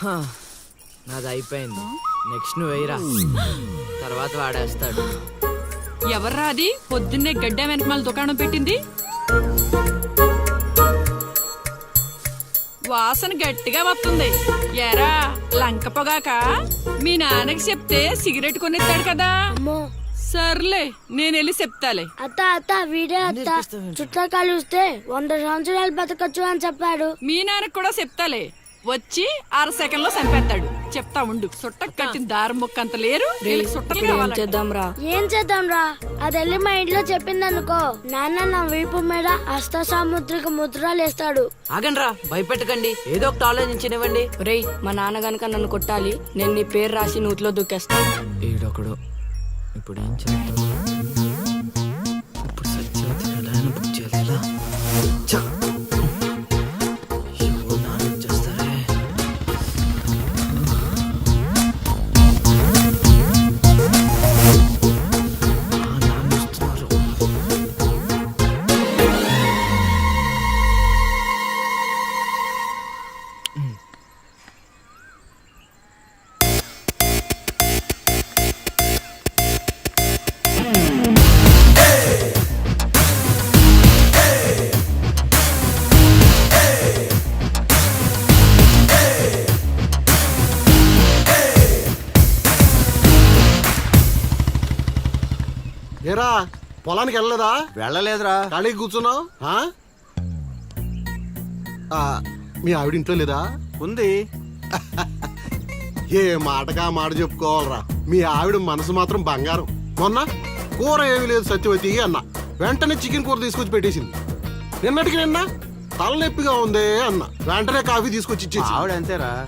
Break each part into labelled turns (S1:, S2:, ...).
S1: హా, నాది అయిపోయింది. నెక్స్ట్ నువ్వు వేయరా. తర్వాత వాడేస్తాడు.
S2: ఎవర్రా అది? పొద్దున్నే గడ్డ వెనకమాల దుకాణం పెట్టింది. వాసన గట్టిగా వస్తుంది. ఎరా లంక పొగాక? మీ నాన్నకి చెప్తే సిగరెట్ కొనిస్తాడు కదా.
S3: అమ్మో
S2: సర్లే నేను వెళ్ళి చెప్తాలే.
S3: అత్త అత్త వీడే అత్త. చుట్టూ కలిస్తే వంద సంవత్సరాలు బతకచ్చు అని చెప్పాడు.
S2: మీ నాన్నకి కూడా చెప్తాలే. వచ్చి అర సెకండ్లో చంపేస్తాడు. చెప్తా ఉండు. సుట్టకు కట్టిన దారం ముక్క అంత లేరు. సుట్టలు కావాలంట.
S4: చేద్దాంరా?
S3: ఏం చేద్దాం రా అది వెళ్ళి మా ఇంట్లో చెప్పిందనుకో. నాన్న నా వీపు మీద హస్త సాముద్రిక ముద్రలు వేస్తాడు.
S1: ఆగండ్రా భయపెట్టకండి. ఏదో ఒకటి ఆలోచించనివ్వండి.
S4: రేయ్ మా నాన్న గనక నన్ను కొట్టాలి. నేను నీ పేరు రాసి నూతిలో దూకేస్తా.
S1: ఈడొకడు. ఇప్పుడు ఏం చేద్దాం?
S5: పొలానికి వెళ్ళలేదా?
S6: వెళ్ళలేదురా.
S5: ఖాళీ కూర్చున్నావు? ఆ? ఆ, మీ ఆవిడ ఇంట్లో లేదా?
S6: ఉంది.
S5: ఏ మాటగా మాట చెప్పుకోవాలరా? మీ ఆవిడ మనసు మాత్రం బంగారం. మొన్న కూర ఏమీ లేదు సత్యవతి అన్న. వెంటనే చికెన్ కూర తీసుకొచ్చి పెట్టేసింది. నిన్నటికి నిన్న తలనొప్పిగా ఉంది అన్న. వెంటనే కాఫీ తీసుకొచ్చి ఇచ్చేసి
S6: ఆవిడ అంతేరా.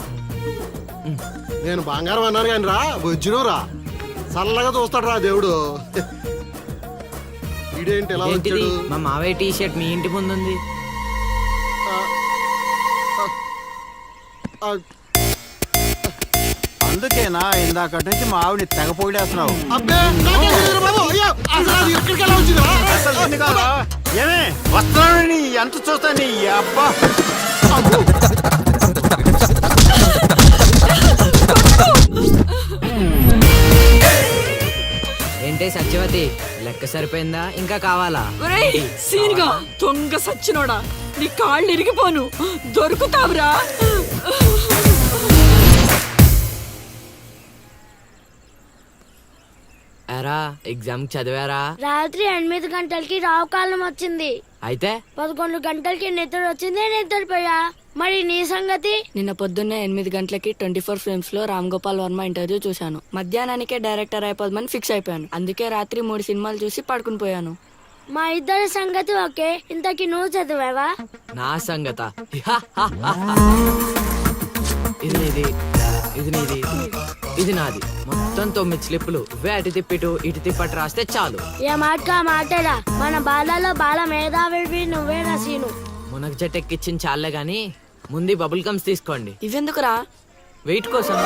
S5: నేను బంగారం అన్నాను కానీ రా వజ్రం రా చల్లగా చూస్తాడు రా దేవుడు. ఇదేంటి ఎలా
S1: ఏంటిది?
S5: వచ్చాడు?
S1: మా మావయ్య టీ షర్ట్ మీ ఇంటి ముందు ఉంది
S5: ఆ,
S6: అందుకేనా ఇందాక నుంచి మా ఆవిడని తెగ పొగిడేస్తున్నావు.
S5: అబ్బే నాకేం తెలియదు బాబు. అయ్యో అసలు అది ఇక్కడికి ఎలా వచ్చిందిరా
S6: అసలు నిన్ను కాదా? ఏమే వస్తున్నానని ఎంత చూస్తా నీ అబ్బా.
S1: ఏంటే సత్యవతి? లెక్క సరిపోయిందా? ఇంకా కావాలా?
S2: ఒరేయ్ సీన్గా దొంగ సచ్చినోడా? నీ కాళ్ళు ఇరిగిపోను. దొరుకుతావురా.
S1: ఎరా ఎగ్జామ్ చదివారా?
S3: రాత్రి ఎనిమిది గంటలకి రావు కాలం వచ్చింది.
S1: అయితే?
S3: పదకొండు గంటలకి నిద్ర వచ్చింది నిద్రపోయా. మరి నీ సంగతి?
S4: నిన్న పొద్దున్నే ఎనిమిది గంటలకి ట్వంటీ ఫోర్ ఫిల్మ్స్లో రామ్ గోపాల్ వర్మ ఇంటర్వ్యూ చూశాను. మధ్యాహ్నానికే డైరెక్టర్ అయిపోదామని ఫిక్స్ అయిపోయాను. అందుకే రాత్రి మూడు సినిమాలు చూసి పడుకుని పోయాను.
S3: మా ఇద్దరి సంగతి ఓకే. ఇంతకి నువ్వు చదివావా?
S1: నా సంగత? ఇది నీది ఇది నీది ఇది నాది. మొత్తం తొమ్మిది స్లిప్పులు. ఇవే అటు తిప్పిటు ఇటు తిప్పటి రాస్తే చాలు.
S3: ఏ మాట మాటడా మన బాలలో బాల మేధావి నువ్వే సీను
S1: మునగ చెట్టు ఎక్కిచ్చిన చాలే గాని ముందు బబుల్ గమ్స్ తీసుకోండి.
S4: ఇవెందుకురా?
S1: వెయిట్ కోసం.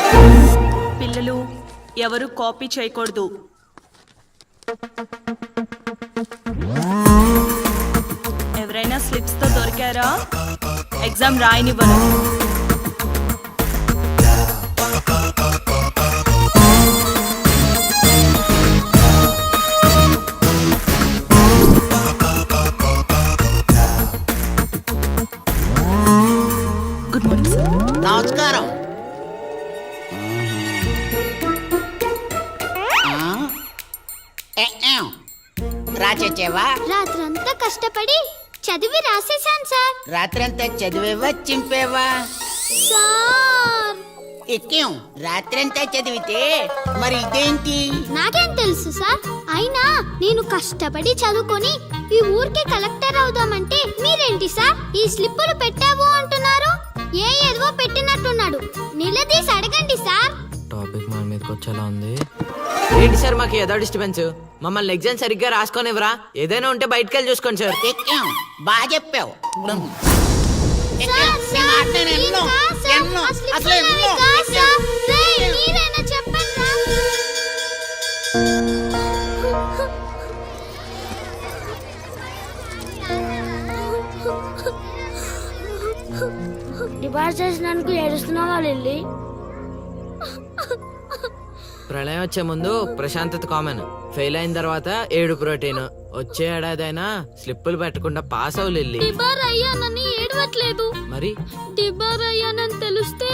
S7: పిల్లలు ఎవరు కాపీ చేయకూడదు. ఎవరైనా స్లిప్స్తో దొరికారా? ఎగ్జామ్ రాయనివ్వను.
S8: రాసేశాను సార్.
S9: రాత్రంతా చదివేవా చింపేవా
S8: సార్.
S9: ఎక్కేం? రాత్రంతా చదివితే మరి ఇదేంటి?
S8: నాకేం తెలుసు సార్. అయినా నేను కష్టపడి చదువుకొని ఈ ఊరికి కలెక్టర్ అవుదామంటే మీరేంటి సార్? ఈ స్లిప్పులు పెట్టావు అంటున్నారు. ఏ ఏదో పెట్టినట్టున్నాడు. నిలదీసి అడగండి సార్.
S1: టాపిక్ మన మీదకి వచ్చేలా ఉంది. ఏంటి సార్ మాకు ఏదో డిస్టర్బెన్స్ మమ్మల్ని ఎగ్జామ్ సరిగ్గా రాసుకోనివ్వరా? ఏదైనా ఉంటే బయటకు వెళ్ళి చూసుకోండి సార్.
S9: ఎక్కేం. బాగా చెప్పావు. ఎక్కేం. ఎన్నో, ఎన్నో, అసలు ఎన్నో.
S3: డిపాజిట్ చేసినందుకు ఏడుస్తున్నావా లిల్లీ?
S1: ప్రళయం వచ్చే ముందు ప్రశాంతత కామన్. ఫెయిల్ అయిన తర్వాత ఏడు ప్రోటీన్. వచ్చే ఏడాదైనా స్లిప్పులు పెట్టకుండా పాస్ అవ్వు లిల్లీ.
S8: డిబార్ అయ్యానని ఏడవట్లేదు.
S1: మరి?
S8: డిబార్ అయ్యానని తెలిస్తే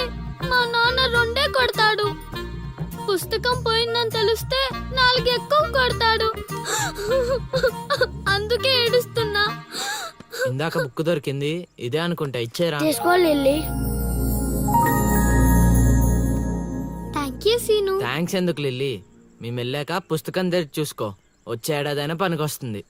S8: మా నాన్న రెండే కొడతాడు. పుస్తకం పోయిందని తెలిస్తే నాలుగు ఎక్కువ కొడతాడు. అందుకే ఏడుస్తున్నా.
S1: ఇందాక బుక్ దొరికింది. ఇదే అనుకుంటా. ఇచ్చేరా.
S3: తీసుకో
S8: సీను.
S1: థ్యాంక్స్ ఎందుకు లిల్లీ? మేము వెళ్ళాక పుస్తకం తెరిచి చూసుకో. వచ్చే ఏడాదైనా పనికొస్తుంది.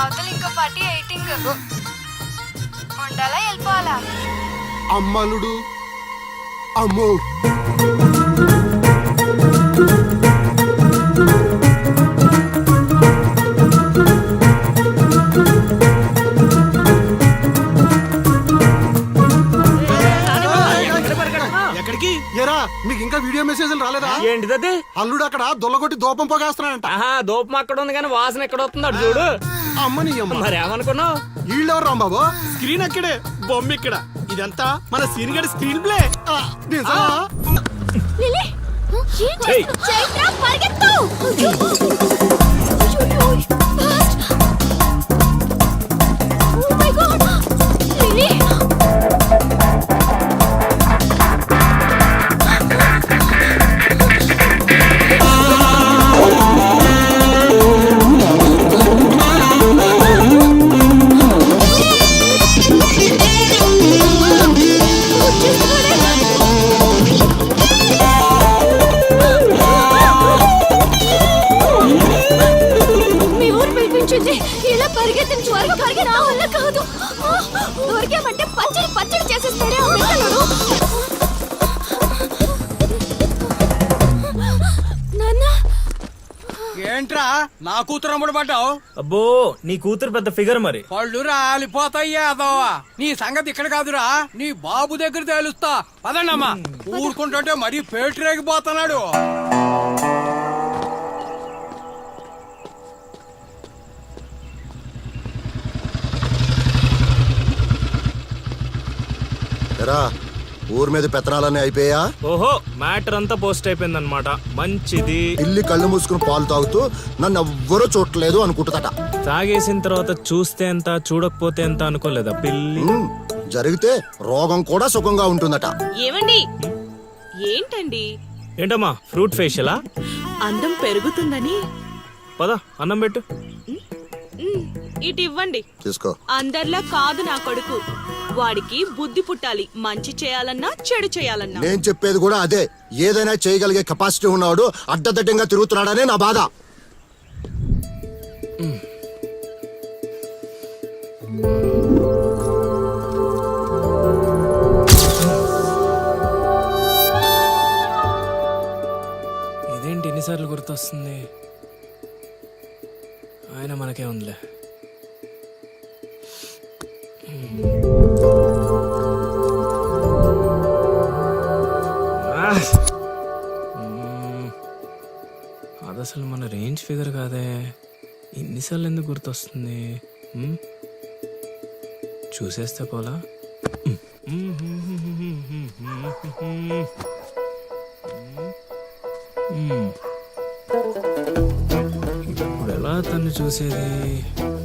S4: అవతల ఇంకో పార్టీ ఎయిటింగ్ ఉండాలా వెళ్ళిపోవాలా
S5: అమ్మలుడు అమ్మో వీడియో మెసేజ్లు రాలేదా?
S10: ఏంటిదది
S5: అల్లుడు అక్కడ దొల్లగొట్టి దూపం పోగేస్తున్నాడంట.
S10: ఆహా దూపం అక్కడ ఉంది కానీ వాసన ఎక్కడ వస్తుంది అటు చూడు.
S5: అమ్మని అమ్మ
S10: మరి ఏమనుకున్నావు?
S5: వీళ్ళెవరు రాంబాబు?
S6: స్క్రీన్ అక్కడే బొమ్మ ఇక్కడ. ఇదంతా మన సీన్ గడి స్క్రీన్ ప్లే.
S5: ఆ, నిజమా?
S8: లిల్లీ ఏం చేస్తున్నావ్? చైత్ర పరిగెత్తు!
S6: ఏంట్రా? నా కూతురు అమ్ముడు పడ్డావు?
S10: అబ్బో నీ కూతురు పెద్ద ఫిగర్ మరి.
S6: పళ్ళు రాలిపోతాయ్యా అదోవా నీ సంగతి ఇక్కడ కాదురా. నీ బాబు దగ్గర తేలుస్తా. పదండమ్మా. ఊరుకుంటుంటే మరీ పేటరేగిపోతున్నాడు
S11: ఎరా ఊరి మీద పెత్తనాలన్నీ అయిపోయా?
S10: ఓహో మ్యాటర్ అంతా పోస్ట్ అయిపోయింది అనమాట మంచిది.
S11: ఇల్లి కళ్ళు మూసుకుని పాలు తాగుతూ నన్ను ఎవ్వరూ చూడలేదు అనుకుంటుందట.
S10: తాగేసిన తర్వాత చూస్తే ఎంత చూడకపోతే ఎంత అనుకోలేదా పిల్లి?
S11: ఉమ్, జరిగితే రోగం కూడా సుఖంగా ఉంటుందట.
S7: ఏమండి? ఏంటండి?
S10: ఏంటమ్మా ఫ్రూట్ ఫేషియలా?
S7: అందం పెరుగుతుందని.
S10: పద అన్నం పెట్టు.
S7: ఇటు ఇవ్వండి.
S11: తీసుకో.
S7: అందరిలా కాదు నా కొడుకు. వాడికి బుద్ధి పుట్టాలి. మంచి చేయాలన్నా చెడు చేయాలన్నా.
S11: నేను చెప్పేది కూడా అదే. ఏదైనా చేయగలిగే కెపాసిటీ ఉన్నవాడు అడ్డదిడ్డంగా తిరుగుతున్నాడనే నా బాధ.
S10: ఇదేంటి ఎన్నిసార్లు గుర్తొస్తుంది? ఆయన మనకే ఉందిలే. అది అసలు మన రేంజ్ ఫిగర్ కాదే. ఇన్నిసార్లు ఎందుకు గుర్తొస్తుంది? చూసేస్తే పోలా? ఇప్పుడు ఎలా తను చూసేది?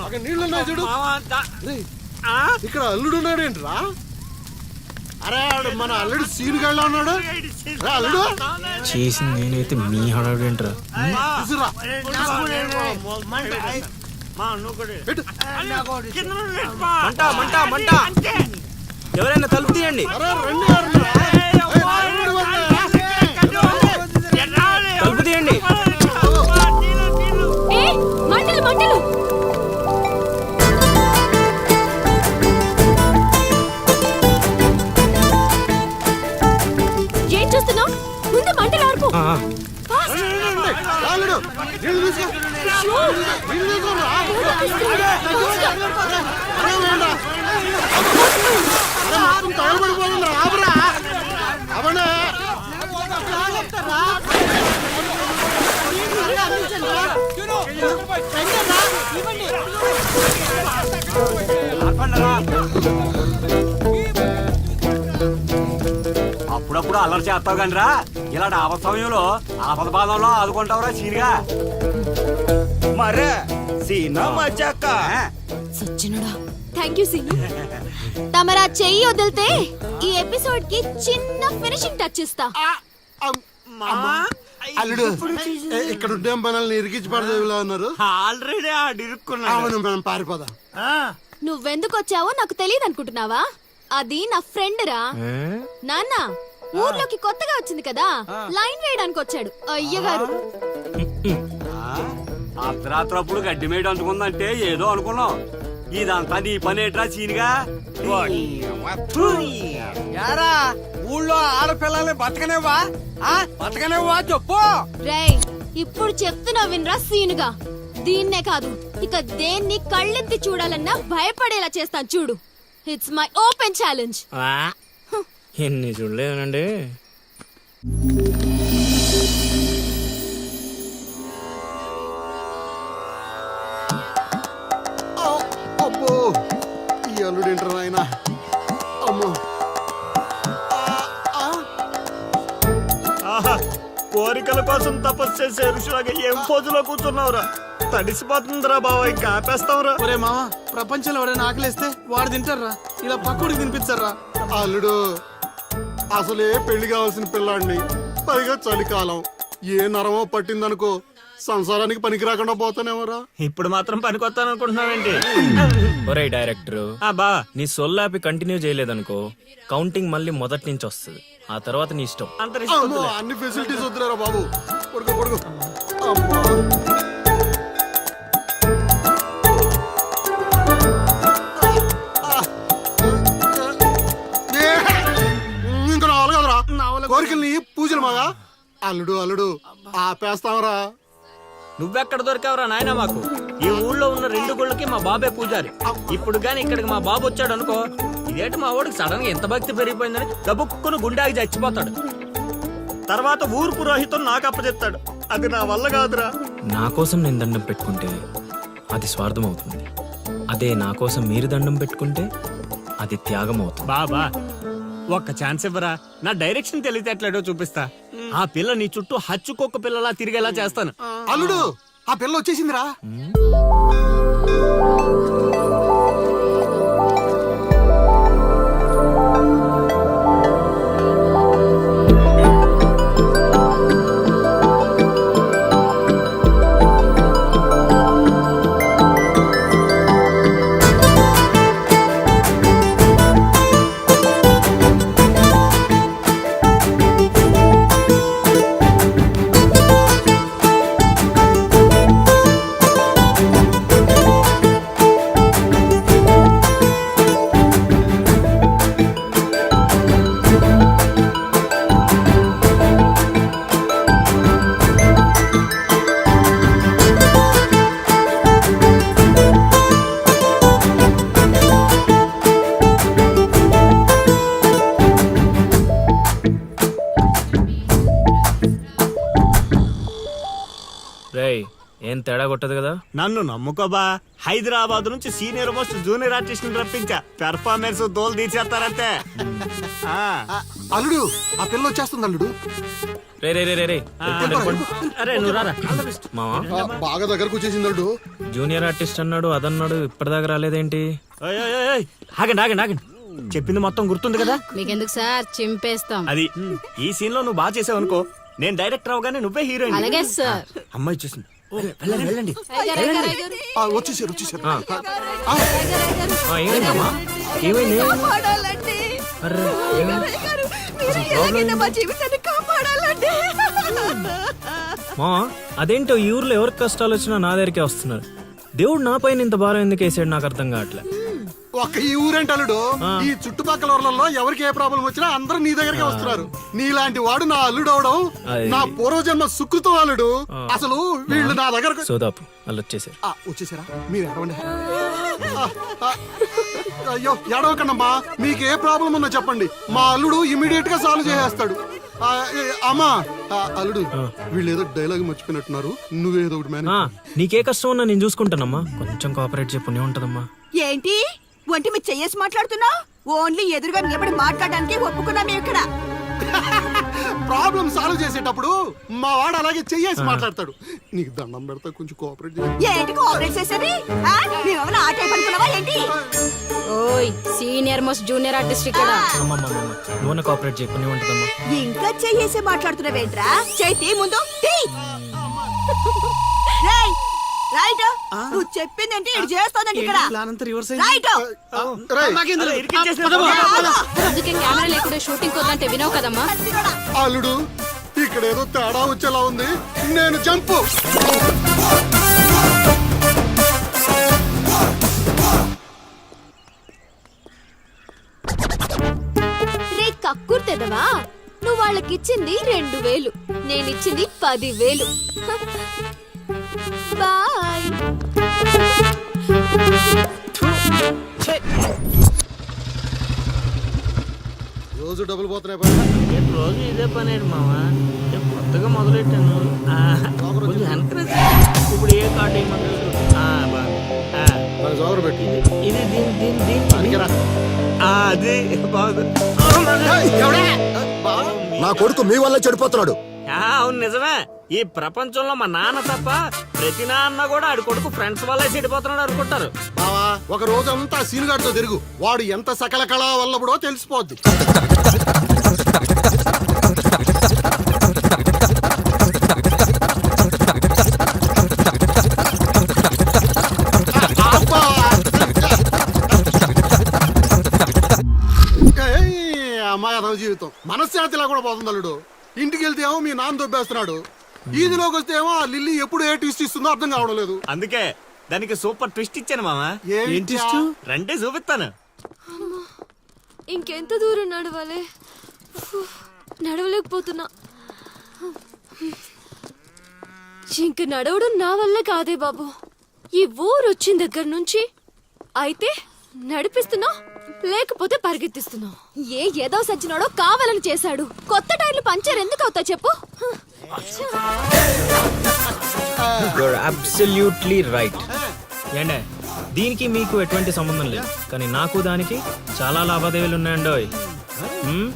S5: అక్కడ నీళ్ళున్నాయి చూడు రేయ్, ఇక్కడ అల్లుడు ఉన్నాడేంట్రా అరే ఆడు మన అల్లుడు సీన్ గళ్ళ ఉన్నాడు అల్లుడు
S10: చేసింది నేనైతే మీ. మంట మంట మంట ఎవరైనా తలుపు తీయండి
S5: అరే?
S10: తలుపు తీయండి
S6: అప్పుడప్పుడు అల్లరి చేస్తావు కానీ రా. ఇలాంటి ఆపద సమయంలో ఆపద బాధంలో ఆదుకుంటావురా సీనిగా. మరే సీనా
S8: సచ్చినుడా థ్యాంక్ యూ సీను. తమరా చెయ్యి వదిలితే ఈ ఎపిసోడ్కి చిన్న ఫినిషింగ్ టచ్ ఇస్తా.
S5: అల్లుడు ఇక్కడ ఉండే మనల్ని ఇరికించి పడదేవిలా ఉన్నారు?
S6: ఆల్రెడీ ఆడిరుక్కున్నా
S5: అవును మనం పారిపోదాం.
S8: నువ్వెందుకు వచ్చావో నాకు తెలియదు అనుకుంటున్నావా అది నా ఫ్రెండ్ రా? నాన్న ఊర్లోకి కొత్తగా వచ్చింది కదా లైన్ వేయడానికి వచ్చాడు. అయ్యగారు.
S6: అర్ధరాత్రప్పుడు గడ్డి మేడ అంటుకుందంటే ఏదో అనుకున్నాం. ఇదంతా నీ పని ఏట్రా సీనిగా యారా ఊళ్ళో ఆడపిల్లల్ని బతకనేవా బతకనేవా చెప్పు.
S8: రేయ్ ఇప్పుడు చెప్తున్నా వినరా సీనుగా? దీన్నే కాదు ఇక దేన్ని కళ్ళెత్తి చూడాలన్నా భయపడేలా చేస్తాను చూడు. ఇట్స్ మై ఓపెన్ ఛాలెంజ్
S10: ఆ. ఎన్ని చూడలేదనండి.
S5: అబ్బో ఈ అల్లుడు ఏంటారు ఆయన అమ్మో.
S6: కోరికల కోసం తపస్సు చేసే ఋషులాగా ఏం పోజులో కూర్చున్నావురా? తడిసిపోతుందిరా బావ ఇంకా ఆపేస్తావురా.
S12: ఒరే మామ ప్రపంచంలో ఎవరైనా ఆకలిస్తే వాడు తింటారా ఇలా పక్కుడికి తినిపించారా
S5: అల్లుడు అసలే పెళ్ళి కావాల్సిన పిల్లాడిని. పైగా చలికాలం. ఏ నరమో పట్టిందనుకో సంసారానికి పనికి రాకుండా పోతానేమోరా.
S6: ఇప్పుడు మాత్రం పనికొత్తాను అనుకుంటున్నావేంటి
S10: ఒరే డైరెక్టర్ బా నీ సొల్లాపి కంటిన్యూ చేయలేదనుకో కౌంటింగ్ మళ్ళీ మొదటి నుంచి వస్తుంది. ఆ తర్వాత నీ ఇష్టం.
S5: అమ్మో అన్ని ఫెసిలిటీస్ వద్దురా బాబు. పడుకో పడుకో. అమ్మా. కోరికల్ని పూజలు మాగా అల్లుడు అల్లుడు ఆపేస్తావరా?
S6: నువ్వెక్కడ దొరికావురా నాయన మాకు? ఈ ఊళ్ళో ఉన్న రెండు గుళ్ళకి మా బాబే పూజారి. ఇప్పుడు గాని ఇక్కడికి మా బాబు వచ్చాడు అనుకో ఇదేంటి మా వాడికి సడన్గా ఎంత భక్తి పెరిగిపోయిందని దబ్బుక్కుని గుండాకి చచ్చిపోతాడు.
S10: తర్వాత ఊరు పురోహితం నాకు అప్పచెప్తాడు. అది నా వల్ల కాదురా. నా కోసం నేను దండం పెట్టుకుంటే అది స్వార్థం అవుతుంది అదే నా కోసం మీరు దండం పెట్టుకుంటే అది త్యాగం అవుతుంది
S6: బాబా ఒక్క ఛాన్స్ ఇవ్వరా? నా డైరెక్షన్ తెలివితేటలేడో చూపిస్తా. ఆ పిల్ల నీ చుట్టూ హచ్చుకొక్క పిల్లలా తిరిగేలా చేస్తాను.
S5: అల్లుడు ఆ పిల్ల వచ్చేసిందిరా.
S6: నన్ను నమ్ముకోబా. హైదరాబాద్ నుంచి సీనియర్ మోస్ట్ జూనియర్ ఆర్టిస్ట్ రప్పించా. పెర్ఫార్మెన్స్ దోలు ఆ,
S5: ఆ, అల్లుడు ఆ పిల్ల వచ్చేస్తుంది అల్లుడు.
S10: రే రే రే రే రే.
S6: అరే నువ్వు రారా.
S10: మావా?
S5: ఆ, బాగా దగ్గరకు వచ్చేసింది అల్లుడు.
S10: జూనియర్ ఆర్టిస్ట్ అన్నాడు అదన్నాడు ఇప్పటిదాకా రాలేదేంటి.
S6: ఆగండి ఆగండి ఆగండి. చెప్పింది మొత్తం గుర్తుంది కదా?
S2: మీకెందుకు సార్? చింపేస్తాం.
S6: అది ఈ సీన్లో నువ్వు బాగా చేసావు అనుకో నేను డైరెక్టర్ అవగానే నువ్వే హీరోయిన్.
S2: అలాగే సార్.
S6: అమ్మాయి చూసింది వెళ్ళండి
S5: వచ్చేసారు వచ్చేసారు.
S10: ఏమైంది? మా అదేంటో ఈ ఊర్లో ఎవరికి కష్టాలు వచ్చినా నా దగ్గరికే వస్తున్నారు. దేవుడు నా పైన ఇంత భారం ఎందుకు వేసాడు నాకు అర్థం కావట్లే.
S5: ఒక్క ఈ ఊరేంటి అల్లుడు? ఈ చుట్టుపక్కల ఊర్లలో ఎవరికి ఏ ప్రాబ్లం వచ్చినా అందరూ నీ దగ్గరికి వస్తున్నారు. నీలాంటి వాడు నా అల్లుడు అవడం నా పూర్వజన్మ సుకృతం అల్లుడు. అసలు వీళ్ళు నా దగ్గరకు
S10: సోదాపు వాళ్ళు వచ్చేసారు
S5: ఆ, వచ్చేసారా? మీరు ఎడవండి అయ్యో ఎడవకండమ్మా మీకు ఏ ప్రాబ్లం ఉందో చెప్పండి. మా అల్లుడు ఇమీడియట్గా సాల్వ్ చేసేస్తాడు. అమ్మా. ఆ, అల్లుడు వీళ్ళు ఏదో డైలాగ్ మర్చిపోయినట్టున్నారు. నువ్వేదో ఒకటి మేనేజ్
S10: నీకే కష్టం ఉన్నా నేను చూసుకుంటానమ్మా. కొంచెం కోఆపరేట్ చెప్పు ఉంటదమ్మా.
S7: ఏంటి? ఒంటి మీద చెయ్యేసి మాట్లాడుతున్నా? ఓన్లీ ఎదురుగా నిలబడి మాట్లాడడానికి ఒప్పుకున్నా మేము ఇక్కడ.
S5: ప్రాబ్లం సాల్వ్ చేసేటప్పుడు మా వాడు అలాగే చెయ్యేసి మాట్లాడతాడు. నీకు దండం పెడతా కొంచెం కోఆపరేట్ చేయి.
S7: ఏంటి కోఆపరేట్ చేసేది? ఆ? మేమేమైనా ఆ టైప్ అనుకున్నావా ఏంటి?
S2: ఓయ్ సీనియర్ మోస్ట్ జూనియర్ ఆర్టిస్ట్ ఇక్కడ.
S10: కోఆపరేట్ చెప్పు ఉంటదమ్మా.
S7: ఇంకా చెయ్యేసి మాట్లాడుతున్నావేంట్రా? చేతి ముందు. రేయ్, రైట్ నువ్వు చెప్పిందంటే? ఇది చేస్తోందంటే ఇక్కడ?
S12: ప్లాన్ అంతా రివర్స్
S7: రైట్
S2: అందుకే కెమెరా లేకుండా షూటింగ్ వద్దంటే వినవు కదమ్మా.
S5: అల్లుడు ఇక్కడ ఏదో తేడా వచ్చేలా ఉంది. నేను జంపు.
S8: రే కక్కుర్తెదవా నువ్వు వాళ్ళకిచ్చింది రెండు వేలు. నేనిచ్చింది పది వేలు
S5: రోజు డబ్బులు పోతున్నాయి పైన.
S1: రోజు ఇదే పని మావా కొత్తగా మొదలెట్టాను? కొంచెం encourage ఇప్పుడు ఏ కార్డు ఏమంటారు
S5: మన జోగరు పెట్టి
S1: ఇది. దీని దీని దీని
S5: అడిగిరా.
S6: అది బాగుంది.
S11: నా కొడుకు మీ వల్ల చెడిపోతున్నాడు.
S10: ఆ, అవును నిజమే. ఈ ప్రపంచంలో మా నాన్న తప్ప ప్రతి నాన్న కూడా ఆడి కొడుకు ఫ్రెండ్స్ వల్లే చెడిపోతున్నాడు అనుకుంటారు.
S5: బావా ఒక రోజంతా సీనుగాడితో తిరుగు. వాడు ఎంత సకల కళా వల్లబడో తెలిసిపోద్ది. అబ్బా. అమ్మాయి జీవితం. మనశ్శాంతిలా కూడా పోతుంది అల్లుడు ఇంటికి వెళ్తే ఏమో మీ నాన్న దొబ్బేస్తున్నాడు. ఈదిలోకి వస్తే ఏమో ఆ లిల్లీ ఎప్పుడు ఏ ట్విస్ట్ ఇస్తుందో అర్థం కావడం లేదు.
S6: అందుకే దానికి సూపర్ ట్విస్ట్ ఇచ్చాను మామా.
S5: ఏంటి
S6: రండి చూపిస్తాను.
S8: ఇంకెంత దూరం నడవాలి? ఫు, నడవలేకపోతున్నా. ఇంక నడవడం నా వల్ల కాదే బాబు. ఈ ఊరు వచ్చిన దగ్గర నుంచి అయితే నడిపిస్తున్నా? లేకపోతే పరిగెత్తిస్తున్నా ఏ ఏదో సచ్చినాడో కావాలని చేశాడు. కొత్త టైర్లు పంచర్ ఎందుకు అవుతా చెప్పు?
S10: అబ్సల్యూట్లీ రైట్ ఏండే దీనికి మీకు ఎటువంటి సంబంధం లేదు. కానీ నాకు దానికి చాలా లావాదేవీలు ఉన్నాయండోయ్. హ్మ్?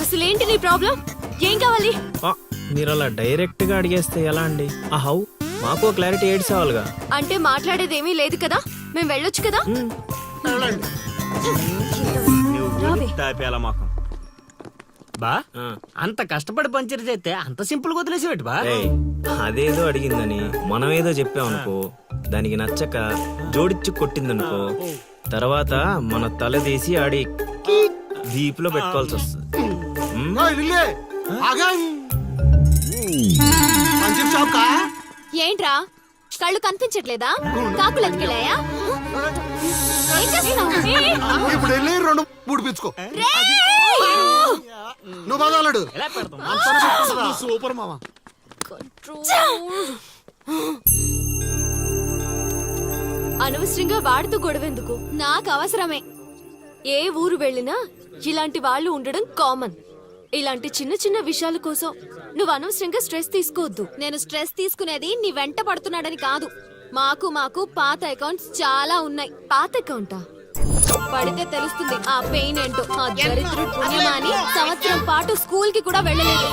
S8: అసలేంటి నీ ప్రాబ్లం? ఏం కావాలి?
S10: ఆ, మీరు అలా డైరెక్ట్గా అడిగేస్తే ఎలా అండి? ఆ హౌ? మాకు క్లారిటీ ఏడ్స్ కావాలిగా
S8: అంటే మాట్లాడేదేమీ లేదు కదా? మేము వెళ్ళొచ్చు కదా?
S10: బా
S12: అంత కష్టపడి పంచర్ చేస్తే అంత సింపుల్గా వదిలేసి బా
S10: అదేదో అడిగిందని మనం ఏదో చెప్పామనుకో దానికి నచ్చక జోడిచ్చి కొట్టిందనుకో తర్వాత మన తల తీసి ఆడి దీపులో పెట్టుకోవాల్సి వస్తుంది.
S8: ఏంట్రా? కళ్ళు కనిపించట్లేదా? కాకులు ఎత్తుకెళ్ళాయా
S5: ఇప్పుడు వెళ్ళి రెండు పుడిపించుకో నువ్వు
S12: సూపర్ మామ.
S8: అనవసరంగా వాడితో గొడవెందుకు? నాకు అవసరమే. ఏ ఊరు వెళ్ళినా ఇలాంటి వాళ్ళు ఉండడం కామన్ ఇలాంటి చిన్న చిన్న విషయాల కోసం నువ్వు అనవసరంగా స్ట్రెస్ తీసుకోవద్దు. నేను స్ట్రెస్ తీసుకునేది నీ వెంట పడుతున్నాడని కాదు. మాకు మాకు పాత అకౌంట్స్ చాలా ఉన్నాయి. పాత అకౌంటా? పడితే తెలుస్తుంది ఆ పెయిన్ ఏంటో. ఆ దరిద్రుడు పుణ్యమా అని సంవత్సరం పాటు స్కూల్కి కూడా వెళ్ళలేదు.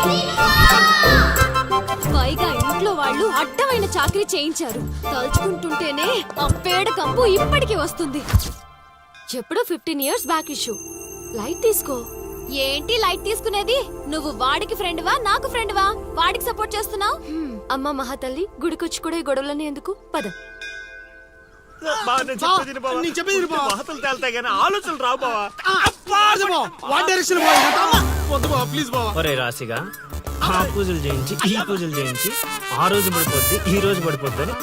S8: పైగా ఇంట్లో వాళ్ళు అడ్డమైన చాకరీ చేయించారు. తలుచుకుంటుంటేనే ఆ పేడ కంపు ఇప్పటికీ వస్తుంది. ఎప్పుడో fifteen years back issue. Light తీసుకో. ఏంటి లైట్ తీసుకునేది? నువ్వు వాడికి ఫ్రెండ్వా నాకు ఫ్రెండ్వా? వాడికి సపోర్ట్ చేస్తున్నావు? అమ్మ మహాతల్లి గుడికొచ్చి కూడా ఈ గొడవలన్నీ ఎందుకు? పద.
S12: నేను చెప్పేది బా
S10: ఆలోచనలు రావు బావా.
S12: వాట్ డైరెక్షన్ వద్దు బా ప్లీజ్ బావా
S10: ఒరే రాశిగా ఆ పూజలు చేయించి ఈ పూజలు చేయించి ఆ రోజు పడిపోద్ది ఈ రోజు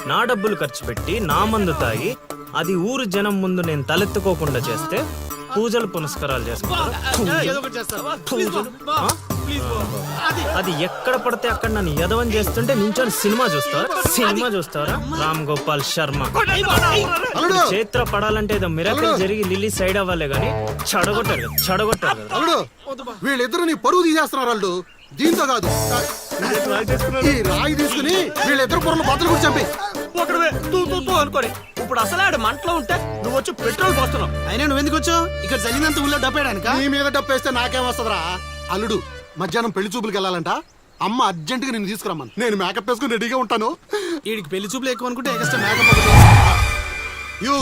S10: నా డబ్బులు ఖర్చు పెట్టి నా మందు తాగి అది ఊరు జనం ముందు నేను తలెత్తుకోకుండా చేస్తే పూజలు పునస్కారాలు చేసుకుంటారు?
S12: ఏదో ఒకటి చేస్తా. ప్లీజ్? అది.
S10: అది ఎక్కడ పడితే అక్కడ నన్ను యదవం చేస్తుంటే నించొని సినిమా చూస్తారా? సినిమా చూస్తారా? రామ్ గోపాల్ శర్మ.
S5: అల్లుడు.
S10: చేత్ర పడాలంటే ఏదో మిరకల్ జరిగి లిల్లీ సైడ్ అవ్వాలే గానీ చెడగొట్టారు చెడగొట్టారు.
S5: అల్లుడు వీళ్ళిద్దరు నీ పరువు తీసేస్తున్నారు అల్లుడు. దీంతో కాదు. ఈ రాయి తీసుకుని వీళ్ళిద్దరు పొరలు బద్దలు కూడా చంపి
S12: ఒకడవే తూ తూ తూ అనుకోని. ఇప్పుడు అసలు ఆడు మంటలో ఉంటే నువ్వు వచ్చి పెట్రోల్ పోస్తున్నావు. అయినా నువ్వు ఎందుకు వచ్చావు? ఇక్కడ జరిగినంత ఊళ్ళో డబ్బేయడానికా?
S5: నీ మీద డప్పేస్తే నాకేం వస్తుందిరా? అల్లుడు మధ్యాహ్నం పెళ్ళి చూపులకు వెళ్ళాలంట. అమ్మ అర్జెంట్గా నేను తీసుకురమ్మను. నేను మేకప్ వేసుకుని రెడీగా ఉంటాను.
S12: వీడికి పెళ్ళి చూపులు ఎక్కువ అనుకుంటే మేకప్
S5: యూ